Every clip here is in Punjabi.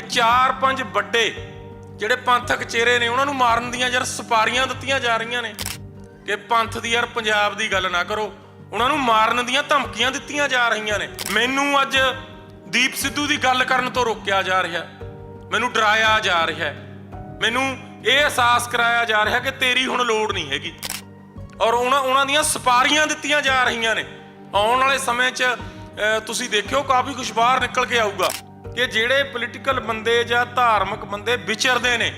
ਚਾਰ ਪੰਜ ਵੱਡੇ ਜਿਹੜੇ ਪੰਥਕ ਚਿਹਰੇ ਨੇ, ਉਹਨਾਂ ਨੂੰ ਮਾਰਨ ਦੀਆਂ ਯਾਰ ਸਪਾਰੀਆਂ ਦਿੱਤੀਆਂ ਜਾ ਰਹੀਆਂ ਨੇ ਕਿ ਪੰਥ ਦੀ ਯਾਰ ਪੰਜਾਬ ਦੀ ਗੱਲ ਨਾ ਕਰੋ। ਉਹਨਾਂ ਨੂੰ ਮਾਰਨ ਦੀਆਂ ਧਮਕੀਆਂ ਦਿੱਤੀਆਂ ਜਾ ਰਹੀਆਂ ਨੇ। ਮੈਨੂੰ ਅੱਜ ਦੀਪ ਸਿੱਧੂ ਦੀ ਗੱਲ ਕਰਨ ਤੋਂ ਰੋਕਿਆ ਜਾ ਰਿਹਾ। ਮੈਨੂੰ ਡਰਾਇਆ ਜਾ ਰਿਹਾ। ਮੈਨੂੰ ਇਹ ਅਹਿਸਾਸ ਕਰਾਇਆ ਜਾ ਰਿਹਾ ਕਿ ਤੇਰੀ ਹੁਣ ਲੋੜ ਨਹੀਂ ਹੈਗੀ। ਔਰ ਉਹਨਾਂ ਉਹਨਾਂ ਦੀਆਂ ਸਪਾਰੀਆਂ ਦਿੱਤੀਆਂ ਜਾ ਰਹੀਆਂ ਨੇ। ਆਉਣ ਵਾਲੇ ਸਮੇਂ 'ਚ ਤੁਸੀਂ ਦੇਖਿਓ, ਕਾਫੀ ਕੁਝ ਬਾਹਰ ਨਿਕਲ ਕੇ ਆਊਗਾ। ਕਿ ਜਿਹੜੇ ਪੋਲੀਟੀਕਲ ਬੰਦੇ ਜਾਂ ਧਾਰਮਿਕ ਬੰਦੇ ਵਿਚਰਦੇ ਨੇ,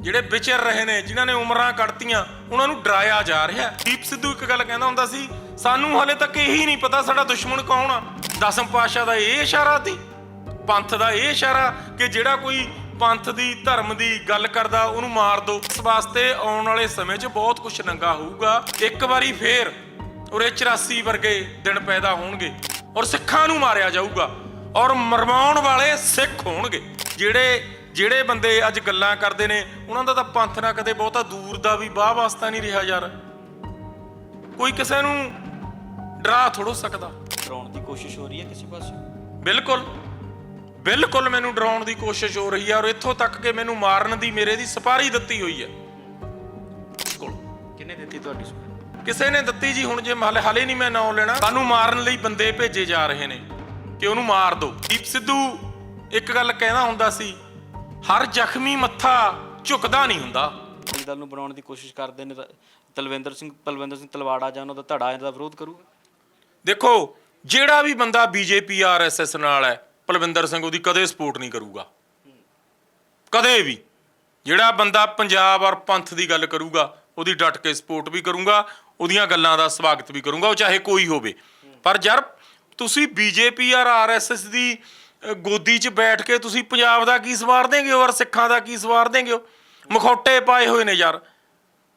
ਜਿਹੜੇ ਵਿਚਰ ਰਹੇ ਨੇ, ਜਿਨ੍ਹਾਂ ਨੇ ਉਮਰਾਂ ਕੱਢਤੀਆਂ, ਉਹਨਾਂ ਨੂੰ ਡਰਾਇਆ ਜਾ ਰਿਹਾ। ਦੀਪ ਸਿੱਧੂ ਇੱਕ ਗੱਲ ਕਹਿੰਦਾ ਹੁੰਦਾ ਸੀ, ਸਾਨੂੰ ਹਲੇ ਤੱਕ ਇਹੀ ਨਹੀਂ ਪਤਾ ਸਾਡਾ ਦੁਸ਼ਮਣ ਕੌਣ ਆ। ਦਸਮ ਪਾਤਸ਼ਾਹ ਦਾ ਇਹ ਇਸ਼ਾਰਾ ਸੀ, ਪੰਥ ਦਾ ਇਹ ਇਸ਼ਾਰਾ ਕਿ ਜਿਹੜਾ ਕੋਈ ਪੰਥ ਦੀ, ਧਰਮ ਦੀ ਗੱਲ ਕਰਦਾ, ਉਹਨੂੰ ਮਾਰ ਦਿਓ ਇਸ ਵਾਸਤੇ ਆਉਣ ਵਾਲੇ ਸਮੇਂ 'ਚ ਬਹੁਤ ਕੁਝ ਨੰਗਾ ਹੋਊਗਾ। ਇੱਕ ਵਾਰੀ ਫੇਰ ਉਰੇ 84 ਵਰਗੇ ਦਿਨ ਪੈਦਾ ਹੋਣਗੇ ਔਰ ਸਿੱਖਾਂ ਨੂੰ ਮਾਰਿਆ ਜਾਊਗਾ। ਔਰ ਮਰਵਾਉਣ ਵਾਲੇ ਸਿੱਖ ਹੋਣਗੇ। ਜਿਹੜੇ ਜਿਹੜੇ ਬੰਦੇ ਅੱਜ ਗੱਲਾਂ ਕਰਦੇ ਨੇ ਉਹਨਾਂ ਦਾ ਤਾਂ ਪੰਥ ਨਾਲ ਕਦੇ ਬਹੁਤਾ ਦੂਰ ਦਾ ਵੀ ਬਾਹ ਵਾਸਤਾ ਨਹੀਂ ਰਿਹਾ ਯਾਰ। ਕੋਈ ਕਿਸੇ ਨੂੰ ਡਰਾ ਥੋੜੋ ਸਕਦਾ। ਡਰਾਉਣ ਦੀ ਕੋਸ਼ਿਸ਼ ਹੋ ਰਹੀ ਹੈ ਕਿਸੇ ਪਾਸੇ? ਬਿਲਕੁਲ। ਬਿਲਕੁਲ ਮੈਨੂੰ ਡਰਾਉਣ ਦੀ ਕੋਸ਼ਿਸ਼ ਹੋ ਰਹੀ ਹੈ ਔਰ ਇੱਥੋਂ ਤੱਕ ਕਿ ਮੈਨੂੰ ਮਾਰਨ ਦੀ ਮੇਰੇ ਦੀ ਸਪਾਰੀ ਦਿੱਤੀ ਹੋਈ ਹੈ। ਕੋਲ। ਕਿੰਨੇ ਦਿੱਤੀ ਤੁਹਾਡੀ ਕਿਸੇ ਨੇ ਦਿੱਤੀ ਜੀ ਹੁਣ ਜੇ ਹਾਲੇ ਨਹੀਂ ਮੈਂ ਨਾਂ ਲੈਣਾ ਸਾਨੂੰ ਮਾਰਨ ਲਈ ਬੰਦੇ ਭੇਜੇ ਜਾ ਰਹੇ ਨੇ। ਕਿ ਉਹਨੂੰ ਮਾਰ ਦਿਓ ਦੀਪ ਸਿੱਧੂ ਇੱਕ ਗੱਲ ਕਹਿੰਦਾ ਹੁੰਦਾ ਸੀ ਹਰ ਜ਼ਖਮੀ ਮੱਥਾ ਝੁਕਦਾ ਨਹੀਂ ਹੁੰਦਾ। ਅਕਾਲੀ ਦਲ ਨੂੰ ਬਣਾਉਣ ਦੀ ਕੋਸ਼ਿਸ਼ ਕਰਦੇ ਨੇ ਤਾਂ ਤਲਵਿੰਦਰ ਸਿੰਘ ਤਲਵਿੰਦਰ ਸਿੰਘ ਤਲਵਾੜਾ ਜਾਂ ਉਹਨਾਂ ਦਾ ਧੜਾ ਇਹਦਾ ਵਿਰੋਧ ਕਰੂਗਾ? ਦੇਖੋ ਜਿਹੜਾ ਵੀ ਬੰਦਾ ਬੀਜੇਪੀ ਆਰਐਸਐਸ ਨਾਲ ਹੈ ਪਲਵਿੰਦਰ ਸਿੰਘ ਉਹਦੀ ਕਦੇ ਸਪੋਰਟ ਨਹੀਂ ਕਰੂਗਾ। ਕਦੇ ਵੀ। ਜਿਹੜਾ ਬੰਦਾ ਪੰਜਾਬ ਔਰ ਪੰਥ ਦੀ ਗੱਲ ਕਰੂਗਾ ਉਹਦੀ ਡਟ ਕੇ ਸਪੋਰਟ ਵੀ ਕਰੂੰਗਾ ਉਹਦੀਆਂ ਗੱਲਾਂ ਦਾ ਸਵਾਗਤ ਵੀ ਕਰੂੰਗਾ ਉਹ ਚਾਹੇ ਕੋਈ ਹੋਵੇ। ਪਰ ਯਾਰ ਤੁਸੀਂ ਬੀਜੇਪੀ ਔਰ ਆਰਐਸਐਸ ਦੀ ਗੋਦੀ 'ਚ ਬੈਠ ਕੇ ਤੁਸੀਂ ਪੰਜਾਬ ਦਾ ਕੀ ਸਵਾਰ ਦੇਂਗੇ ਔਰ ਸਿੱਖਾਂ ਦਾ ਕੀ ਸਵਾਰ ਦੇਂਗੇ ਹੋ ਮਖੌਟੇ ਪਾਏ ਹੋਏ ਨੇ ਯਾਰ।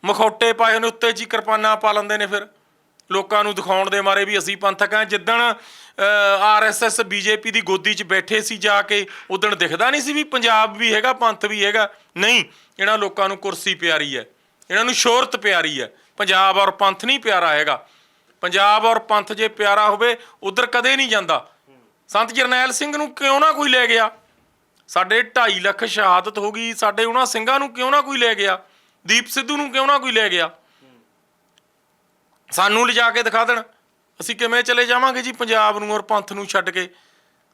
ਮਖੌਟੇ ਪਾਏ ਨੇ, ਉੱਤੇ ਜੀ ਕਿਰਪਾਨਾਂ ਪਾ ਲੈਂਦੇ ਨੇ ਫਿਰ। ਲੋਕਾਂ ਨੂੰ ਦਿਖਾਉਣ ਦੇ ਮਾਰੇ ਵੀ ਅਸੀਂ ਪੰਥਕ ਹਾਂ। ਜਿੱਦਣ ਆਰਐਸਐਸ ਬੀਜੇਪੀ ਦੀ ਗੋਦੀ 'ਚ ਬੈਠੇ ਸੀ ਜਾ ਕੇ, ਉਦਣ ਦਿਖਦਾ ਨਹੀਂ ਸੀ ਵੀ ਪੰਜਾਬ ਵੀ ਹੈਗਾ, ਪੰਥ ਵੀ ਹੈਗਾ। ਨਹੀਂ, ਇਹਨਾਂ ਲੋਕਾਂ ਨੂੰ ਕੁਰਸੀ ਪਿਆਰੀ ਹੈ। ਇਹਨਾਂ ਨੂੰ ਸ਼ੋਹਰਤ ਪਿਆਰੀ ਹੈ। ਪੰਜਾਬ ਔਰ ਪੰਥ ਨਹੀਂ ਪਿਆਰਾ ਹੈਗਾ। ਪੰਜਾਬ ਔਰ ਪੰਥ ਜੇ ਪਿਆਰਾ ਹੋਵੇ, ਉਧਰ ਕਦੇ ਨਹੀਂ ਜਾਂਦਾ। ਸੰਤ ਜਰਨੈਲ ਸਿੰਘ ਨੂੰ ਕਿਉਂ ਨਾ ਕੋਈ ਲੈ ਗਿਆ? ਸਾਡੇ 2.5 ਲੱਖ ਸ਼ਹਾਦਤ ਹੋ ਗਈ, ਸਾਡੇ ਉਹਨਾਂ ਸਿੰਘਾਂ ਨੂੰ ਕਿਉਂ ਨਾ ਕੋਈ ਲੈ ਗਿਆ? ਦੀਪ ਸਿੱਧੂ ਨੂੰ ਕਿਉਂ ਨਾ ਕੋਈ ਲੈ ਗਿਆ? ਸਾਨੂੰ ਲਿਜਾ ਕੇ ਦਿਖਾ ਦੇਣ। ਅਸੀਂ ਕਿਵੇਂ ਚਲੇ ਜਾਵਾਂਗੇ ਜੀ ਪੰਜਾਬ ਨੂੰ ਔਰ ਪੰਥ ਨੂੰ ਛੱਡ ਕੇ?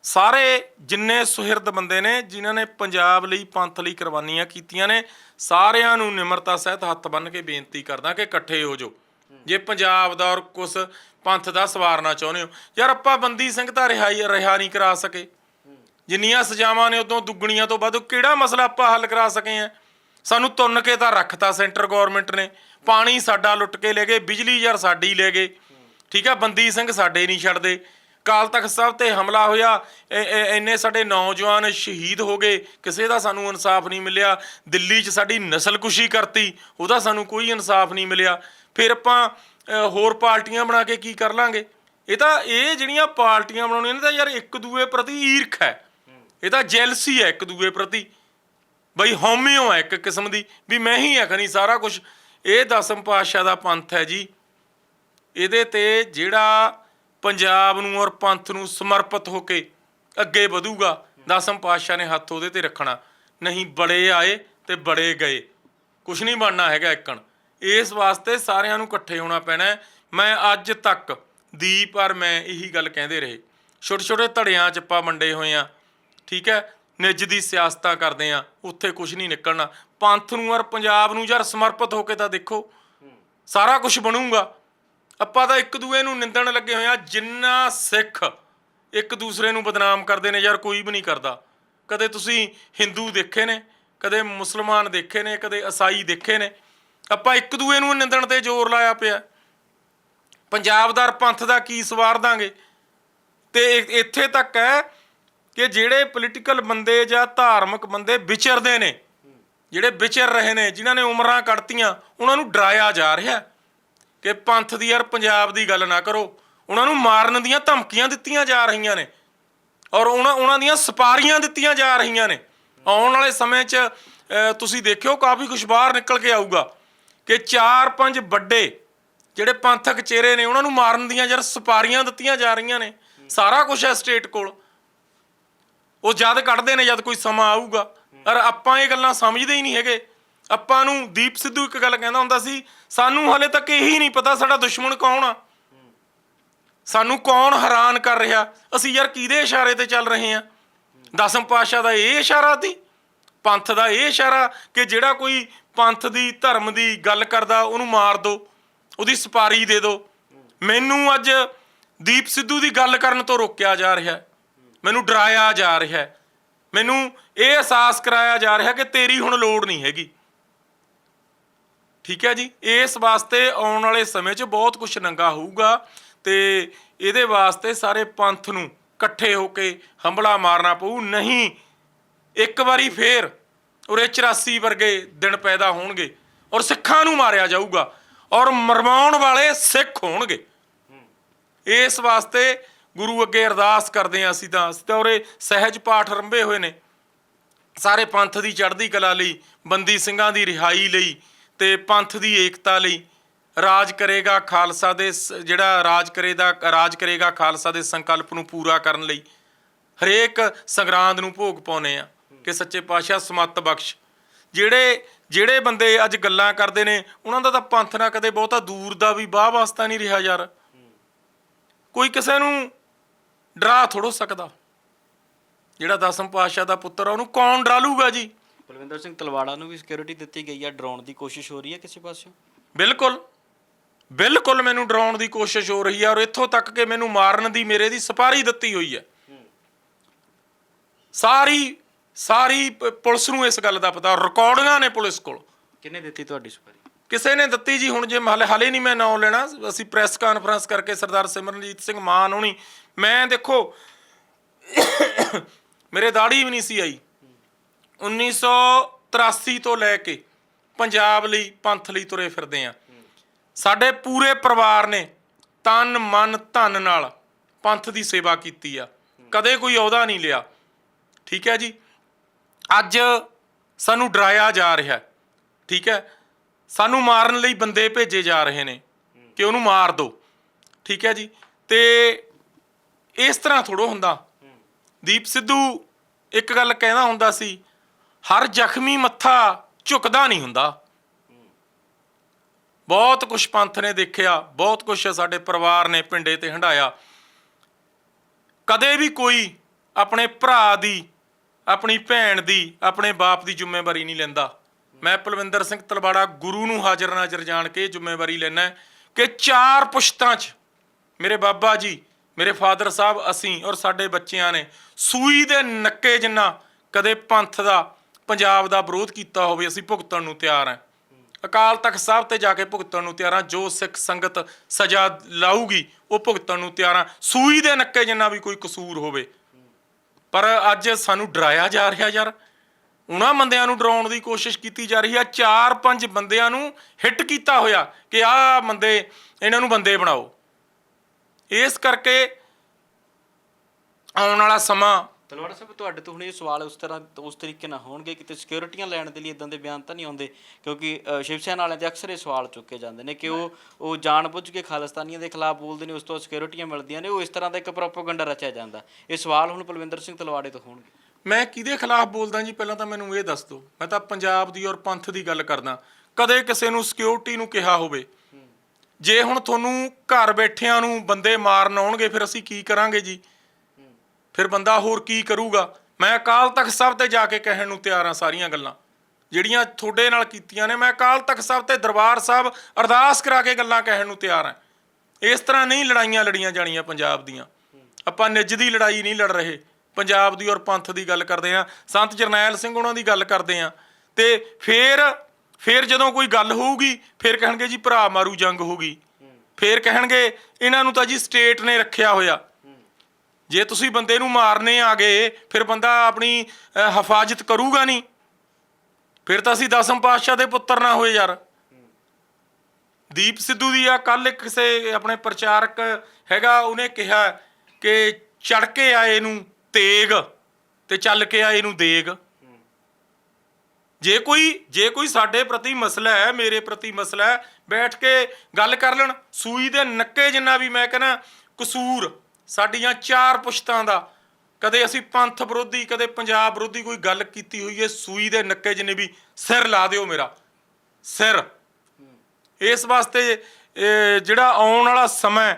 ਸਾਰੇ ਜਿੰਨੇ ਸੁਹਿਰਦ ਬੰਦੇ ਨੇ, ਜਿਨ੍ਹਾਂ ਨੇ ਪੰਜਾਬ ਲਈ, ਪੰਥ ਲਈ ਕੁਰਬਾਨੀਆਂ ਕੀਤੀਆਂ ਨੇ, ਸਾਰਿਆਂ ਨੂੰ ਨਿਮਰਤਾ ਸਹਿਤ ਹੱਥ ਬੰਨ੍ਹ ਕੇ ਬੇਨਤੀ ਕਰਦਾ ਕਿ ਇਕੱਠੇ ਹੋ ਜਾਓ। ਜੇ ਪੰਜਾਬ ਦਾ ਔਰ ਕੁਛ ਪੰਥ ਦਾ ਸਵਾਰਨਾ ਚਾਹੁੰਦੇ ਹੋ। ਯਾਰ ਆਪਾਂ ਬੰਦੀ ਸਿੰਘ ਤਾਂ ਰਿਹਾਈ, ਰਿਹਾ ਨਹੀਂ ਕਰਾ ਸਕੇ। ਜਿੰਨੀਆਂ ਸਜ਼ਾਵਾਂ ਨੇ ਉਦੋਂ ਦੁੱਗਣੀਆਂ ਤੋਂ ਵੱਧ, ਕਿਹੜਾ ਮਸਲਾ ਆਪਾਂ ਹੱਲ ਕਰਾ ਸਕੇ ਆ? ਸਾਨੂੰ ਤੁੰਨ ਕੇ ਤਾਂ ਰੱਖਤਾ ਸੈਂਟਰ ਗਵਰਨਮੈਂਟ ਨੇ। ਪਾਣੀ ਸਾਡਾ ਲੁੱਟ ਕੇ ਲੈ ਗਏ, ਬਿਜਲੀ ਯਾਰ ਸਾਡੀ ਲੈ ਗਏ। ਠੀਕ ਆ, ਬੰਦੀ ਸਿੰਘ ਸਾਡੇ ਨਹੀਂ ਛੱਡਦੇ। ਕਾਲ ਤਖਤ ਸਾਹਿਬ ਤੇ ਹਮਲਾ ਹੋਇਆ ਇੰਨੇ ਸਾਡੇ ਨੌਜਵਾਨ ਸ਼ਹੀਦ ਹੋ ਗਏ। ਕਿਸੇ ਦਾ ਸਾਨੂੰ ਇਨਸਾਫ ਨਹੀਂ ਮਿਲਿਆ। ਦਿੱਲੀ 'ਚ ਸਾਡੀ ਨਸਲਕੁਸ਼ੀ ਕਰਤੀ, ਉਹਦਾ ਸਾਨੂੰ ਕੋਈ ਇਨਸਾਫ ਨਹੀਂ ਮਿਲਿਆ। ਫਿਰ ਆਪਾਂ ਹੋਰ ਪਾਰਟੀਆਂ ਬਣਾ ਕੇ ਕੀ ਕਰ ਲਾਂਗੇ? ਇਹ ਤਾਂ, ਇਹ ਜਿਹੜੀਆਂ ਪਾਰਟੀਆਂ ਬਣਾਉਣੀਆਂ ਨੇ ਤਾਂ ਯਾਰ ਇੱਕ ਦੂਏ ਪ੍ਰਤੀ ਈਰਖ ਹੈ। ਇਹ ਤਾਂ ਜੈਲਸੀ ਹੈ ਇੱਕ ਦੂਏ ਪ੍ਰਤੀ। ਬਈ ਹਉਮਿਓ ਹੈ ਇੱਕ ਕਿਸਮ ਦੀ। ਵੀ ਮੈਂ ਹੀ ਆਖਣੀ ਸਾਰਾ ਕੁਝ ਇਹ ਦਸਮ ਪਾਤਸ਼ਾਹ ਦਾ ਪੰਥ ਹੈ ਜੀ। ਇਹਦੇ ਤੇ ਜਿਹੜਾ ਪੰਜਾਬ ਨੂੰ ਔਰ ਪੰਥ ਨੂੰ ਸਮਰਪਿਤ ਹੋ ਕੇ ਅੱਗੇ ਵਧੂਗਾ, ਦਸਮ ਪਾਤਸ਼ਾਹ ਨੇ ਹੱਥ ਉਹਦੇ ਤੇ ਰੱਖਣਾ। ਨਹੀਂ ਬੜੇ ਆਏ ਤੇ ਬੜੇ ਗਏ। ਕੁਝ ਨਹੀਂ ਬਣਨਾ ਹੈਗਾ ਇੱਕਣ। ਇਸ ਵਾਸਤੇ ਸਾਰਿਆਂ ਨੂੰ ਇਕੱਠੇ ਹੋਣਾ ਪੈਣਾ ਮੈਂ ਅੱਜ ਤੱਕ ਦੀਪ ਔਰ ਮੈਂ ਇਹੀ ਗੱਲ ਕਹਿੰਦੇ ਰਹੇ। ਛੋਟੇ ਛੋਟੇ ਧੜਿਆਂ ਚ ਆਪਾਂ ਵੰਡੇ ਹੋਏ ਆ ਠੀਕ ਹੈ? ਨਿੱਜ ਦੀ ਸਿਆਸਤਾਂ ਕਰਦੇ ਆ ਉੱਥੇ ਕੁਝ ਨਹੀਂ ਨਿਕਲਣਾ। ਪੰਥ ਨੂੰ ਔਰ ਪੰਜਾਬ ਨੂੰ ਯਾਰ ਸਮਰਪਿਤ ਹੋ ਕੇ ਤਾਂ ਦੇਖੋ। ਸਾਰਾ ਕੁਝ ਬਣੂਗਾ। ਆਪਾਂ ਤਾਂ ਇੱਕ ਦੂਏ ਨੂੰ ਨਿੰਦਣ ਲੱਗੇ ਹੋਏ ਆ ਜਿੰਨਾ ਸਿੱਖ ਇੱਕ ਦੂਸਰੇ ਨੂੰ ਬਦਨਾਮ ਕਰਦੇ ਨੇ ਯਾਰ ਕੋਈ ਵੀ ਨਹੀਂ ਕਰਦਾ। ਕਦੇ ਤੁਸੀਂ ਹਿੰਦੂ ਦੇਖੇ ਨੇ, ਕਦੇ ਮੁਸਲਮਾਨ ਦੇਖੇ ਨੇ, ਕਦੇ ਈਸਾਈ ਦੇਖੇ ਨੇ। ਆਪਾਂ ਇੱਕ ਦੂਏ ਨੂੰ ਨਿੰਦਣ ਤੇ ਜ਼ੋਰ ਲਾਇਆ ਪਿਆ। ਪੰਜਾਬ ਦਾ ਔਰ ਪੰਥ ਦਾ ਕੀ ਸਵਾਰ ਦਾਂਗੇ? ਤੇ ਇੱਥੇ ਤੱਕ ਹੈ ਕਿ ਜਿਹੜੇ ਪੋਲੀਟੀਕਲ ਬੰਦੇ ਜਾਂ ਧਾਰਮਿਕ ਬੰਦੇ ਵਿਚਰਦੇ ਨੇ, ਜਿਹੜੇ ਵਿਚਰ ਰਹੇ ਨੇ, ਜਿਨ੍ਹਾਂ ਨੇ ਉਮਰਾਂ ਕੱਢਤੀਆਂ, ਉਹਨਾਂ ਨੂੰ ਡਰਾਇਆ ਜਾ ਰਿਹਾ ਕਿ ਪੰਥ ਦੀ ਯਾਰ ਪੰਜਾਬ ਦੀ ਗੱਲ ਨਾ ਕਰੋ। ਉਹਨਾਂ ਨੂੰ ਮਾਰਨ ਦੀਆਂ ਧਮਕੀਆਂ ਦਿੱਤੀਆਂ ਜਾ ਰਹੀਆਂ ਨੇ ਔਰ ਉਹਨਾਂ ਉਹਨਾਂ ਦੀਆਂ ਸਪਾਰੀਆਂ ਦਿੱਤੀਆਂ ਜਾ ਰਹੀਆਂ ਨੇ। ਆਉਣ ਵਾਲੇ ਸਮੇਂ 'ਚ ਤੁਸੀਂ ਦੇਖਿਓ ਕਾਫੀ ਕੁਝ ਬਾਹਰ ਨਿਕਲ ਕੇ ਆਊਗਾ। ਕਿ ਚਾਰ ਪੰਜ ਵੱਡੇ ਜਿਹੜੇ ਪੰਥਕ ਚਿਹਰੇ ਨੇ, ਉਹਨਾਂ ਨੂੰ ਮਾਰਨ ਦੀਆਂ ਯਾਰ ਸਪਾਰੀਆਂ ਦਿੱਤੀਆਂ ਜਾ ਰਹੀਆਂ ਨੇ, ਸਾਰਾ ਕੁਝ ਹੈ ਸਟੇਟ ਕੋਲ। ਉਹ ਜਦ ਕੱਢਦੇ ਨੇ, ਜਦ ਕੋਈ ਸਮਾਂ ਆਊਗਾ। ਪਰ ਆਪਾਂ ਇਹ ਗੱਲਾਂ ਸਮਝਦੇ ਹੀ ਨਹੀਂ ਹੈਗੇ। ਆਪਾਂ ਨੂੰ ਦੀਪ ਸਿੱਧੂ ਇੱਕ ਗੱਲ ਕਹਿੰਦਾ ਹੁੰਦਾ ਸੀ, ਸਾਨੂੰ ਹਲੇ ਤੱਕ ਇਹੀ ਨਹੀਂ ਪਤਾ ਸਾਡਾ ਦੁਸ਼ਮਣ ਕੌਣ ਆ। ਸਾਨੂੰ ਕੌਣ ਹੈਰਾਨ ਕਰ ਰਿਹਾ? ਅਸੀਂ ਯਾਰ ਕਿਹਦੇ ਇਸ਼ਾਰੇ ਤੇ ਚੱਲ ਰਹੇ ਆ ਦਸਮ ਪਾਤਸ਼ਾਹ ਦਾ ਇਹ ਇਸ਼ਾਰਾ ਸੀ। ਪੰਥ ਦਾ ਇਹ ਇਸ਼ਾਰਾ ਕਿ ਜਿਹੜਾ ਕੋਈ ਪੰਥ ਦੀ, ਧਰਮ ਦੀ ਗੱਲ ਕਰਦਾ, ਉਹਨੂੰ ਮਾਰ ਦੋ, ਉਹਦੀ ਸਪਾਰੀ ਦੇ ਦੋ। ਮੈਨੂੰ ਅੱਜ ਦੀਪ ਸਿੱਧੂ ਦੀ ਗੱਲ ਕਰਨ ਤੋਂ ਰੋਕਿਆ ਜਾ ਰਿਹਾ ਮੈਨੂੰ ਡਰਾਇਆ ਜਾ ਰਿਹਾ ਮੈਨੂੰ ਇਹ ਅਹਿਸਾਸ ਕਰਾਇਆ ਜਾ ਰਿਹਾ ਕਿ ਤੇਰੀ ਹੁਣ ਲੋੜ ਨਹੀਂ ਹੈਗੀ। ਠੀਕ ਹੈ ਜੀ? ਇਸ ਵਾਸਤੇ ਆਉਣ ਵਾਲੇ ਸਮੇਂ 'ਚ ਬਹੁਤ ਕੁਝ ਨੰਗਾ ਹੋਊਗਾ ਤੇ ਇਹਦੇ ਵਾਸਤੇ ਸਾਰੇ ਪੰਥ ਨੂੰ ਇਕੱਠੇ ਹੋ ਕੇ ਹੰਬਲਾ ਮਾਰਨਾ ਪਊ। ਨਹੀਂ, ਇੱਕ ਵਾਰੀ ਫੇਰ ਉਰੇ 84 ਵਰਗੇ ਦਿਨ ਪੈਦਾ ਹੋਣਗੇ ਔਰ ਸਿੱਖਾਂ ਨੂੰ ਮਾਰਿਆ ਜਾਊਗਾ ਔਰ ਮਰਵਾਉਣ ਵਾਲੇ ਸਿੱਖ ਹੋਣਗੇ। ਇਸ ਵਾਸਤੇ ਗੁਰੂ ਅੱਗੇ ਅਰਦਾਸ ਕਰਦੇ ਹਾਂ ਅਸੀਂ ਤਾਂ। ਅਸੀਂ ਤਾਂ ਉਰੇ ਸਹਿਜ ਪਾਠ ਰੰਭੇ ਹੋਏ ਨੇ। ਸਾਰੇ ਪੰਥ ਦੀ ਚੜ੍ਹਦੀ ਕਲਾ ਲਈ, ਬੰਦੀ ਸਿੰਘਾਂ ਦੀ ਰਿਹਾਈ ਲਈ ਤੇ ਪੰਥ ਦੀ ਏਕਤਾ ਲਈ ਰਾਜ ਕਰੇਗਾ ਖਾਲਸਾ ਦੇ ਸ- ਜਿਹੜਾ ਰਾਜ ਕਰੇਗਾ ਰਾਜ ਕਰੇਗਾ ਖਾਲਸਾ ਦੇ ਸੰਕਲਪ ਨੂੰ ਪੂਰਾ ਕਰਨ ਲਈ। ਹਰੇਕ ਸੰਗਰਾਂਦ ਨੂੰ ਭੋਗ ਪਾਉਨੇ ਆ ਕਿ ਸੱਚੇ ਪਾਤਸ਼ਾਹ ਸਮੱਤ ਬਖਸ਼। ਜਿਹੜੇ ਜਿਹੜੇ ਬੰਦੇ ਅੱਜ ਗੱਲਾਂ ਕਰਦੇ ਨੇ ਉਹਨਾਂ ਦਾ ਤਾਂ ਪੰਥ ਨਾਲ ਕਦੇ ਬਹੁਤਾ ਦੂਰ ਦਾ ਵੀ ਬਾਹ ਵਾਸਤਾ ਨਹੀਂ ਰਿਹਾ ਯਾਰ। ਕੋਈ ਕਿਸੇ ਨੂੰ ਡਰਾ ਥੋੜੋ ਸਕਦਾ। ਜਿਹੜਾ ਦਸਮ ਪਾਤਸ਼ਾਹ ਦਾ ਪੁੱਤਰ ਆ ਉਹਨੂੰ ਕੌਣ ਡਰਾ ਲੂਗਾ ਜੀ? ਬਲਵਿੰਦਰ ਸਿੰਘ ਤਲਵਾੜਾ ਨੂੰ ਵੀ ਸਿਕਿਉਰਿਟੀ ਦਿੱਤੀ ਗਈ ਹੈ ਡਰਾਉਣ ਦੀ ਕੋਸ਼ਿਸ਼ ਹੋ ਰਹੀ ਹੈ ਕਿਸੇ ਪਾਸਿਓਂ? ਬਿਲਕੁਲ। ਬਿਲਕੁਲ ਮੈਨੂੰ ਡਰਾਉਣ ਦੀ ਕੋਸ਼ਿਸ਼ ਹੋ ਰਹੀ ਹੈ ਔਰ ਇੱਥੋਂ ਤੱਕ ਕਿ ਮੈਨੂੰ ਮਾਰਨ ਦੀ ਮੇਰੇ ਦੀ ਸਪਾਰੀ ਦਿੱਤੀ ਹੋਈ ਹੈ। ਸਾਰੀ ਸਾਰੀ ਪ- ਪੁਲਿਸ ਨੂੰ ਇਸ ਗੱਲ ਦਾ ਪਤਾ ਰਿਕਾਰਡਿੰਗਾਂ ਨੇ ਪੁਲਿਸ ਕੋਲ। ਕਿਹਨੇ ਦਿੱਤੀ ਤੁਹਾਡੀ ਸੁਪਾਰੀ ਕਿਸੇ ਨੇ ਦਿੱਤੀ ਜੀ ਹੁਣ ਜੇ ਹਾਲੇ ਹਾਲੇ ਨਹੀਂ ਮੈਂ ਨਾਂ ਲੈਣਾ ਅਸੀਂ ਪ੍ਰੈਸ ਕਾਨਫਰੰਸ ਕਰਕੇ ਸਰਦਾਰ ਸਿਮਰਨਜੀਤ ਸਿੰਘ ਮਾਨ ਹੋਣੀ ਮੈਂ ਦੇਖੋ ਮੇਰੇ ਦਾੜੀ ਵੀ ਨਹੀਂ ਸੀ ਆਈ। 1983 ਤੋਂ ਲੈ ਕੇ ਪੰਜਾਬ ਲਈ ਪੰਥ ਲਈ ਤੁਰੇ ਫਿਰਦੇ ਆ ਸਾਡੇ ਪੂਰੇ ਪਰਿਵਾਰ ਨੇ ਤਨ ਮਨ ਧਨ ਨਾਲ ਪੰਥ ਦੀ ਸੇਵਾ ਕੀਤੀ ਆ। ਕਦੇ ਕੋਈ ਅਹੁਦਾ ਨਹੀਂ ਲਿਆ। ਠੀਕ ਹੈ ਜੀ? ਅੱਜ ਸਾਨੂੰ ਡਰਾਇਆ ਜਾ ਰਿਹਾ ਠੀਕ ਹੈ? ਸਾਨੂੰ ਮਾਰਨ ਲਈ ਬੰਦੇ ਭੇਜੇ ਜਾ ਰਹੇ ਨੇ ਕਿ ਉਹਨੂੰ ਮਾਰ ਦਿਓ ਠੀਕ ਹੈ ਜੀ? ਤੇ ਇਸ ਤਰ੍ਹਾਂ ਥੋੜੋ ਹੁੰਦਾ। ਦੀਪ ਸਿੱਧੂ ਇੱਕ ਗੱਲ ਕਹਿੰਦਾ ਹੁੰਦਾ ਸੀ, ਹਰ ਜ਼ਖਮੀ ਮੱਥਾ ਝੁਕਦਾ ਨਹੀਂ ਹੁੰਦਾ। ਬਹੁਤ ਕੁਝ ਪੰਥ ਨੇ ਦੇਖਿਆ, ਬਹੁਤ ਕੁਝ ਸਾਡੇ ਪਰਿਵਾਰ ਨੇ ਪਿੰਡੇ ਤੇ ਹੰਡਾਇਆ ਕਦੇ ਵੀ ਕੋਈ ਆਪਣੇ ਭਰਾ ਦੀ ਆਪਣੀ ਭੈਣ ਦੀ, ਆਪਣੇ ਬਾਪ ਦੀ ਜ਼ਿੰਮੇਵਾਰੀ ਨਹੀਂ ਲੈਂਦਾ। ਮੈਂ ਪਲਵਿੰਦਰ ਸਿੰਘ ਤਲਵਾੜਾ ਗੁਰੂ ਨੂੰ ਹਾਜ਼ਰ ਨਾਜ਼ਰ ਜਾਣ ਕੇ ਇਹ ਜ਼ਿੰਮੇਵਾਰੀ ਲੈਣਾ ਕਿ ਚਾਰ ਪੁਸ਼ਤਾਂ 'ਚ ਮੇਰੇ ਬਾਬਾ ਜੀ, ਮੇਰੇ ਫਾਦਰ ਸਾਹਿਬ ਅਸੀਂ ਔਰ ਸਾਡੇ ਬੱਚਿਆਂ ਨੇ ਸੂਈ ਦੇ ਨੱਕੇ ਜਿੰਨਾ ਕਦੇ ਪੰਥ ਦਾ, ਪੰਜਾਬ ਦਾ ਵਿਰੋਧ ਕੀਤਾ ਹੋਵੇ, ਅਸੀਂ ਭੁਗਤਣ ਨੂੰ ਤਿਆਰ ਹਾਂ। ਅਕਾਲ ਤਖਤ ਸਾਹਿਬ ਤੇ ਜਾ ਕੇ ਭੁਗਤਣ ਨੂੰ ਤਿਆਰ ਹਾਂ, ਜੋ ਸਿੱਖ ਸੰਗਤ ਸਜ਼ਾ ਲਾਊਗੀ, ਉਹ ਭੁਗਤਣ ਨੂੰ ਤਿਆਰ ਹਾਂ। ਸੂਈ ਦੇ ਨੱਕੇ ਜਿੰਨਾ ਵੀ ਕੋਈ ਕਸੂਰ ਹੋਵੇ ਪਰ ਅੱਜ ਸਾਨੂੰ ਡਰਾਇਆ ਜਾ ਰਿਹਾ ਯਾਰ। ਉਹਨਾਂ ਬੰਦਿਆਂ ਨੂੰ ਡਰਾਉਣ ਦੀ ਕੋਸ਼ਿਸ਼ ਕੀਤੀ ਜਾ ਰਹੀ ਆ। ਚਾਰ ਪੰਜ ਬੰਦਿਆਂ ਨੂੰ ਹਿੱਟ ਕੀਤਾ ਹੋਇਆ ਕਿ ਆਹ ਬੰਦੇ, ਇਹਨਾਂ ਨੂੰ ਬੰਦੇ ਬਣਾਓ। ਇਸ ਕਰਕੇ ਆਉਣ ਵਾਲਾ ਸਮਾਂ ਤਲਵਾੜਾ ਸਾਹਿਬ ਤੁਹਾਡੇ ਤੋਂ ਹੁਣ ਇਹ ਸਵਾਲ ਉਸ ਤਰ੍ਹਾਂ ਉਸ ਤਰੀਕੇ ਨਾਲ ਹੋਣਗੇ ਕਿਤੇ ਸਿਕਿਉਰਿਟੀਆਂ ਲੈਣ ਦੇ ਲਈ ਇਦਾਂ ਦੇ ਬਿਆਨ ਤਾਂ ਨਹੀਂ ਆਉਂਦੇ? ਕਿਉਂਕਿ ਸ਼ਿਵ ਸੈਨਾ ਵਾਲਿਆਂ ਦੇ ਅਕਸਰ ਇਹ ਸਵਾਲ ਚੁੱਕੇ ਜਾਂਦੇ ਨੇ ਕਿ ਉਹ ਉਹ ਜਾਣਬੁੱਝ ਕੇ ਖਾਲਿਸਤਾਨੀਆਂ ਦੇ ਖਿਲਾਫ ਬੋਲਦੇ ਨੇ ਉਸ ਤੋਂ ਸਿਕਿਉਰਿਟੀਆਂ ਮਿਲਦੀਆਂ ਨੇ ਉਹ ਇਸ ਤਰ੍ਹਾਂ ਦਾ ਇੱਕ ਪ੍ਰੋਪਾਗੈਂਡਾ ਰਚਿਆ ਜਾਂਦਾ। ਇਹ ਸਵਾਲ ਹੁਣ ਪਲਵਿੰਦਰ ਸਿੰਘ ਤਲਵਾੜੇ ਤੋਂ ਹੋਣਗੇ। ਮੈਂ ਕਿਹਦੇ ਖਿਲਾਫ ਬੋਲਦਾ ਜੀ? ਪਹਿਲਾਂ ਤਾਂ ਮੈਨੂੰ ਇਹ ਦੱਸ ਦਿਓ। ਮੈਂ ਤਾਂ ਪੰਜਾਬ ਦੀ ਔਰ ਪੰਥ ਦੀ ਗੱਲ ਕਰਦਾ। ਕਦੇ ਕਿਸੇ ਨੂੰ ਸਿਕਿਉਰਿਟੀ ਨੂੰ ਕਿਹਾ ਹੋਵੇ ਜੇ ਹੁਣ ਤੁਹਾਨੂੰ ਘਰ ਬੈਠਿਆਂ ਨੂੰ ਬੰਦੇ ਮਾਰਨ ਆਉਣਗੇ ਫਿਰ ਅਸੀਂ ਕੀ ਕਰਾਂਗੇ ਜੀ? ਫਿਰ ਬੰਦਾ ਹੋਰ ਕੀ ਕਰੂਗਾ? ਮੈਂ ਅਕਾਲ ਤਖਤ ਸਾਹਿਬ ਤੇ ਜਾ ਕੇ ਕਹਿਣ ਨੂੰ ਤਿਆਰ ਹਾਂ ਸਾਰੀਆਂ ਗੱਲਾਂ। ਜਿਹੜੀਆਂ ਤੁਹਾਡੇ ਨਾਲ ਕੀਤੀਆਂ ਨੇ, ਮੈਂ ਅਕਾਲ ਤਖਤ ਸਾਹਿਬ ਤੇ ਦਰਬਾਰ ਸਾਹਿਬ ਅਰਦਾਸ ਕਰਾ ਕੇ ਗੱਲਾਂ ਕਹਿਣ ਨੂੰ ਤਿਆਰ ਹਾਂ। ਇਸ ਤਰ੍ਹਾਂ ਨਹੀਂ ਲੜਾਈਆਂ ਲੜੀਆਂ ਜਾਣੀਆਂ ਪੰਜਾਬ ਦੀਆਂ। ਆਪਾਂ ਨਿੱਜ ਦੀ ਲੜਾਈ ਨਹੀਂ ਲੜ ਰਹੇ। ਪੰਜਾਬ ਦੀ ਔਰ ਪੰਥ ਦੀ ਗੱਲ ਕਰਦੇ ਆ ਸੰਤ ਜਰਨੈਲ ਸਿੰਘ ਉਹਨਾਂ ਦੀ ਗੱਲ ਕਰਦੇ ਆ ਤੇ ਫੇਰ ਫੇਰ ਜਦੋਂ ਕੋਈ ਗੱਲ ਹੋਊਗੀ, ਫੇਰ ਕਹਿਣਗੇ ਜੀ ਭਰਾ ਮਾਰੂ ਜੰਗ ਹੋ ਗਈ। ਫੇਰ ਕਹਿਣਗੇ, ਇਹਨਾਂ ਨੂੰ ਤਾਂ ਜੀ ਸਟੇਟ ਨੇ ਰੱਖਿਆ ਹੋਇਆ। ਜੇ ਤੁਸੀਂ ਬੰਦੇ ਨੂੰ ਮਾਰਨੇ ਆ ਗਏ ਫਿਰ ਬੰਦਾ ਆਪਣੀ ਅਹ, ਹਿਫਾਜ਼ਤ ਕਰੂਗਾ ਨਹੀਂ। ਫਿਰ ਤਾਂ ਅਸੀਂ ਦਸਮ ਪਾਤਸ਼ਾਹ ਦੇ ਪੁੱਤਰ ਨਾ ਹੋਏ ਯਾਰ। ਦੀਪ ਸਿੱਧੂ ਦੀ ਆ ਕੱਲ ਕਿਸੇ ਆਪਣੇ ਪ੍ਰਚਾਰਕ ਹੈਗਾ ਉਹਨੇ ਕਿਹਾ ਕਿ ਚੜ ਕੇ ਆਏ ਨੂੰ ਤੇਗ ਤੇ ਚੱਲ ਕੇ ਆਏ ਨੂੰ ਦੇਗ। ਜੇ ਕੋਈ ਜੇ ਕੋਈ ਸਾਡੇ ਪ੍ਰਤੀ ਮਸਲਾ ਹੈ ਮੇਰੇ ਪ੍ਰਤੀ ਮਸਲਾ ਹੈ ਬੈਠ ਕੇ ਗੱਲ ਕਰ ਲੈਣ। ਸੂਈ ਦੇ ਨੱਕੇ ਜਿੰਨਾ ਵੀ ਮੈਂ ਕਹਿੰਦਾ ਕਸੂਰ। ਸਾਡੀਆਂ ਚਾਰ ਪੁਸ਼ਤਾਂ ਦਾ। ਕਦੇ ਅਸੀਂ ਪੰਥ ਵਿਰੋਧੀ, ਕਦੇ ਪੰਜਾਬ ਵਿਰੋਧੀ ਕੋਈ ਗੱਲ ਕੀਤੀ ਹੋਈ ਹੈ ਸੂਈ ਦੇ ਨੱਕੇ ਜਿੰਨੇ ਵੀ ਸਿਰ ਲਾ ਦਿਓ ਮੇਰਾ। ਸਿਰ। ਇਸ ਵਾਸਤੇ ਜਿਹੜਾ ਆਉਣ ਵਾਲਾ ਸਮਾਂ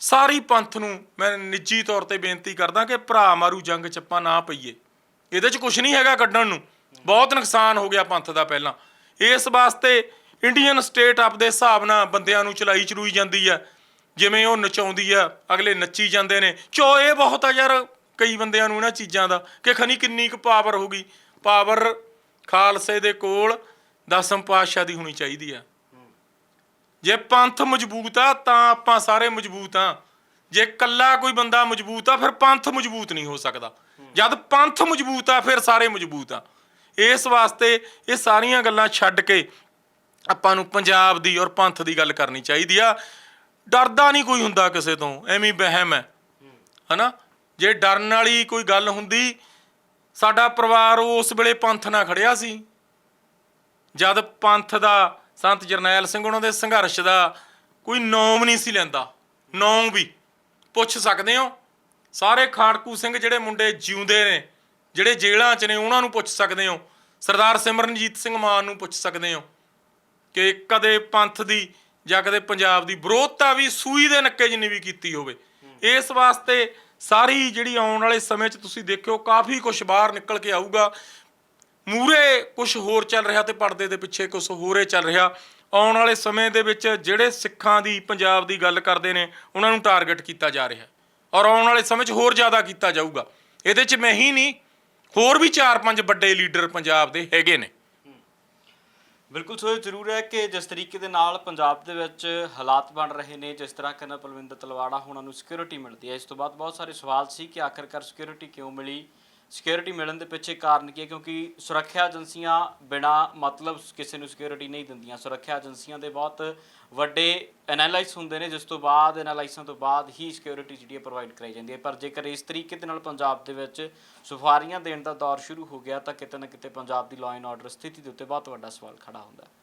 ਸਾਰੀ ਪੰਥ ਨੂੰ ਮੈਂ ਨਿੱਜੀ ਤੌਰ ਤੇ ਬੇਨਤੀ ਕਰਦਾ ਕਿ ਭਰਾ ਮਾਰੂ ਜੰਗ ਚ ਨਾ ਪਈਏ। ਇਹਦੇ ਚ ਕੁਝ ਨਹੀਂ ਹੈਗਾ ਕੱਢਣ ਨੂੰ। ਬਹੁਤ ਨੁਕਸਾਨ ਹੋ ਗਿਆ ਪੰਥ ਦਾ ਪਹਿਲਾਂ। ਇਸ ਵਾਸਤੇ ਇੰਡੀਅਨ ਸਟੇਟ ਆਪਦੇ ਹਿਸਾਬ ਨਾਲ ਬੰਦਿਆਂ ਨੂੰ ਚਲਾਈ ਚਲੂਈ ਜਾਂਦੀ ਹੈ ਜਿਵੇਂ ਉਹ ਨਚਾਉਂਦੀ ਆ, ਅਗਲੇ ਨੱਚੀ ਜਾਂਦੇ ਨੇ। ਚੋ ਇਹ ਬਹੁਤ ਆ ਯਾਰ, ਕਈ ਬੰਦਿਆਂ ਨੂੰ ਇਹਨਾਂ ਚੀਜ਼ਾਂ ਦਾ, ਕਿ ਖਨੀ ਕਿੰਨੀ ਕੁ ਪਾਵਰ ਹੋਗੀ ਪਾਵਰ ਖਾਲਸੇ ਦੇ ਕੋਲ ਦਸਮ ਪਾਤਸ਼ਾਹ ਦੀ ਹੋਣੀ ਚਾਹੀਦੀ ਆ। ਜੇ ਪੰਥ ਮਜ਼ਬੂਤ ਆ, ਤਾਂ ਆਪਾਂ ਸਾਰੇ ਮਜ਼ਬੂਤ ਆ। ਜੇ ਕੱਲਾ ਕੋਈ ਬੰਦਾ ਮਜ਼ਬੂਤ ਆ, ਫਿਰ ਪੰਥ ਮਜ਼ਬੂਤ ਨਹੀਂ ਹੋ ਸਕਦਾ। ਜਦ ਪੰਥ ਮਜ਼ਬੂਤ ਆ, ਫਿਰ ਸਾਰੇ ਮਜ਼ਬੂਤ ਆ। ਇਸ ਵਾਸਤੇ ਇਹ ਸਾਰੀਆਂ ਗੱਲਾਂ ਛੱਡ ਕੇ ਆਪਾਂ ਨੂੰ ਪੰਜਾਬ ਦੀ ਔਰ ਪੰਥ ਦੀ ਗੱਲ ਕਰਨੀ ਚਾਹੀਦੀ ਆ। ਡਰਦਾ ਨਹੀਂ ਕੋਈ ਹੁੰਦਾ ਕਿਸੇ ਤੋਂ, ਐਵੇਂ ਹੀ ਵਹਿਮ ਹੈ। ਹਨਾ? ਜੇ ਡਰਨ ਵਾਲੀ ਕੋਈ ਗੱਲ ਹੁੰਦੀ, ਸਾਡਾ ਪਰਿਵਾਰ ਉਸ ਵੇਲੇ ਪੰਥ ਨਾਲ ਖੜਿਆ ਸੀ। ਜਦ ਪੰਥ ਦਾ ਸੰਤ ਜਰਨੈਲ ਸਿੰਘ ਉਹਨਾਂ ਦੇ ਸੰਘਰਸ਼ ਦਾ ਕੋਈ ਨੌਮ ਨਹੀਂ ਸੀ ਲੈਂਦਾ। ਨੌਮ ਵੀ। ਪੁੱਛ ਸਕਦੇ ਹੋ? ਸਾਰੇ ਖਾੜਕੂ ਸਿੰਘ ਜਿਹੜੇ ਮੁੰਡੇ ਜਿਉਂਦੇ ਨੇ, ਜਿਹੜੇ ਜੇਲ੍ਹਾਂ 'ਚ ਨੇ, ਉਹਨਾਂ ਨੂੰ ਪੁੱਛ ਸਕਦੇ ਹੋ? ਸਰਦਾਰ ਸਿਮਰਨਜੀਤ ਸਿੰਘ ਮਾਨ ਨੂੰ ਪੁੱਛ ਸਕਦੇ ਹੋ? ਕਿ ਕਦੇ ਪੰਥ ਦੀ ਜਾਂ ਕਦੇ ਪੰਜਾਬ ਦੀ ਵਿਰੋਧਤਾ ਵੀ ਸੂਈ ਦੇ ਨੱਕੇ ਜਿੰਨੀ ਵੀ ਕੀਤੀ ਹੋਵੇ। ਇਸ ਵਾਸਤੇ ਸਾਰੀ ਜਿਹੜੀ ਆਉਣ ਵਾਲੇ ਸਮੇਂ 'ਚ ਤੁਸੀਂ ਦੇਖਿਓ, ਕਾਫੀ ਕੁਝ ਬਾਹਰ ਨਿਕਲ ਕੇ ਆਊਗਾ। ਮੂਰੇ ਕੁਝ ਹੋਰ ਚੱਲ ਰਿਹਾ ਤੇ ਪਰਦੇ ਦੇ ਪਿੱਛੇ ਕੁਝ ਹੋਰੇ ਚੱਲ ਰਿਹਾ। ਆਉਣ ਵਾਲੇ ਸਮੇਂ ਦੇ ਵਿੱਚ ਜਿਹੜੇ ਸਿੱਖਾਂ ਦੀ, ਪੰਜਾਬ ਦੀ ਗੱਲ ਕਰਦੇ ਨੇ, ਉਹਨਾਂ ਨੂੰ ਟਾਰਗੇਟ ਕੀਤਾ ਜਾ ਰਿਹਾ। ਔਰ ਆਉਣ ਵਾਲੇ ਸਮੇਂ 'ਚ ਹੋਰ ਜ਼ਿਆਦਾ ਕੀਤਾ ਜਾਊਗਾ। ਇਹਦੇ 'ਚ ਮੈਂ ਹੀ ਨਹੀਂ, ਹੋਰ ਵੀ 4-5 ਵੱਡੇ ਲੀਡਰ ਪੰਜਾਬ ਦੇ ਹੈਗੇ ਨੇ। ਬਿਲਕੁਲ, ਸੋ ਇਹ ਜ਼ਰੂਰ ਹੈ ਕਿ ਜਿਸ ਤਰੀਕੇ ਦੇ ਨਾਲ ਪੰਜਾਬ ਦੇ ਵਿੱਚ ਹਾਲਾਤ ਬਣ ਰਹੇ ਨੇ, ਜਿਸ ਤਰ੍ਹਾਂ ਕਰਨਾ ਪਲਵਿੰਦਰ ਤਲਵਾੜਾ ਉਹਨਾਂ ਨੂੰ ਸਿਕਿਉਰਿਟੀ ਮਿਲਦੀ ਹੈ। ਇਸ ਤੋਂ ਬਾਅਦ ਬਹੁਤ ਸਾਰੇ ਸਵਾਲ ਸੀ ਕਿ ਆਖਰਕਾਰ ਸਿਕਿਉਰਿਟੀ ਕਿਉਂ ਮਿਲੀ? ਸਿਕਿਉਰਿਟੀ ਮਿਲਣ ਦੇ ਪਿੱਛੇ ਕਾਰਨ ਕੀ ਹੈ? ਕਿਉਂਕਿ ਸੁਰੱਖਿਆ ਏਜੰਸੀਆਂ ਬਿਨਾ ਮਤਲਬ ਕਿਸੇ ਨੂੰ ਸਿਕਿਉਰਿਟੀ ਨਹੀਂ ਦਿੰਦੀਆਂ। ਸੁਰੱਖਿਆ ਏਜੰਸੀਆਂ ਦੇ ਬਹੁਤ ਵੱਡੇ ਐਨਾਲਾਈਜ਼ ਹੁੰਦੇ ਨੇ, ਜਿਸ ਤੋਂ ਬਾਅਦ ਐਨਾਲਾਈਜ਼ਾਂ ਤੋਂ ਬਾਅਦ ਹੀ ਸਿਕਿਉਰਿਟੀ ਜਿਹੜੀ ਹੈ ਪ੍ਰੋਵਾਈਡ ਕਰਾਈ ਜਾਂਦੀ ਹੈ। ਪਰ ਜੇਕਰ ਇਸ ਤਰੀਕੇ ਦੇ ਨਾਲ ਪੰਜਾਬ ਦੇ ਵਿੱਚ ਸੁਫਾਰੀਆਂ ਦੇਣ ਦਾ ਦੌਰ ਸ਼ੁਰੂ ਹੋ ਗਿਆ, ਤਾਂ ਕਿਤੇ ਨਾ ਕਿਤੇ ਪੰਜਾਬ ਦੀ ਲਾਅ ਐਂਡ ਆਰਡਰ ਸਥਿਤੀ ਦੇ ਉੱਤੇ ਬਹੁਤ ਵੱਡਾ ਸਵਾਲ ਖੜਾ ਹੁੰਦਾ ਹੈ।